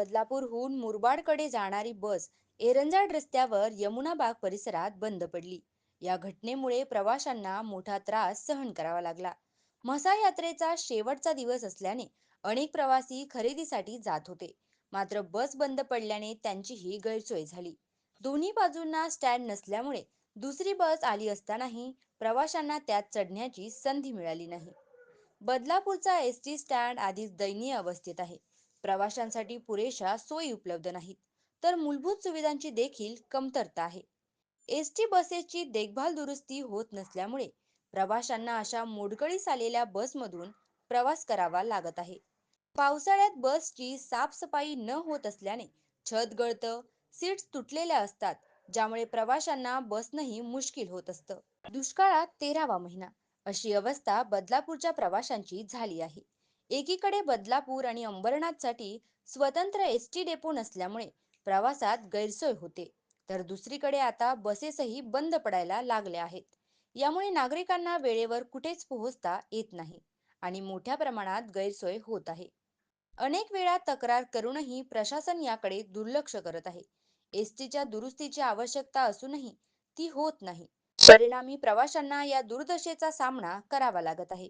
बदलापूरहून मुरबाडकडे जाणारी बस एरंजाड रस्त्यावर यमुनाबाग परिसरात बंद पडली. या घटनेमुळे प्रवाशांना मोठा त्रास सहन करावा लागला. म्हसा यात्रेचा शेवटचा दिवस असल्याने अनेक प्रवासी खरेदीसाठी जात होते. मात्र बस बंद पडल्याने त्यांचीही गैरसोय झाली. दोन्ही बाजूंना स्टँड नसल्यामुळे दुसरी बस आली असतानाही प्रवाशांना त्यात चढण्याची संधी मिळाली नाही. बदलापूरचा एस टी स्टँड आधीच दयनीय अवस्थेत आहे. प्रवाशांसाठी पुरेशा सोयी उपलब्ध नाहीत. तर मूलभूत सुविधांची देखील कमतरता आहे. एस टी बसेसची देखभाल दुरुस्ती होत नसल्यामुळे प्रवाशांना अशा मोडकळीस आलेल्या बसमधून प्रवास करावा लागत आहे. पावसाळ्यात बसची साफसफाई न होत असल्याने छत गळतं सीट्स तुटलेल्या असतात ज्यामुळे प्रवाशांना बसणंही मुश्किल होत असतं. दुष्काळात तेरावा महिना. अशी अवस्था बदलापूरच्या प्रवाशांची झाली आहे. एकीकडे बदलापूर आणि अंबरनाथसाठी स्वतंत्र एस टी डेपो नसल्यामुळे प्रवासात गैरसोय होते. तर दुसरीकडे आता बसेसही बंद पडायला लागल्या आहेत. यामुळे नागरिकांना वेळेवर कुठेच पोहोचता येत नाही आणि मोठ्या प्रमाणात गैरसोय होत आहे. अनेक वेळा तक्रार करूनही प्रशासन याकडे दुर्लक्ष करत आहे. एस टीच्या दुरुस्तीची आवश्यकता असूनही ती होत नाही. परिणामी प्रवाशांना या दुर्दशेचा सामना करावा लागत आहे.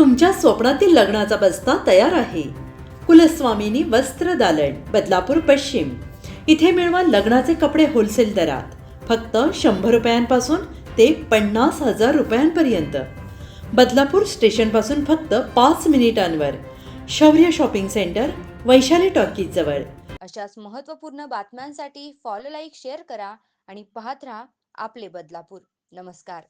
तुमच्या स्वप्नातील लग्नाचा बस्ता तयार आहे. कुलस्वामिनी वस्त्र दालन बदलापूर पश्चिम. इथे मिळवा लग्नाचे कपडे होलसेल दरात. फक्त शंभर रुपयांपासून ते पन्नास हजार रुपयांपर्यंत. बदलापूर स्टेशनपासून फक्त पाच मिनिटांवर. शौर्य शॉपिंग सेंटर वैशाली टॉकीजवळ अशाच महत्त्वपूर्ण बातम्यांसाठी फॉलो लाईक शेअर करा आणि पाहत राहा आपले बदलापूर. नमस्कार.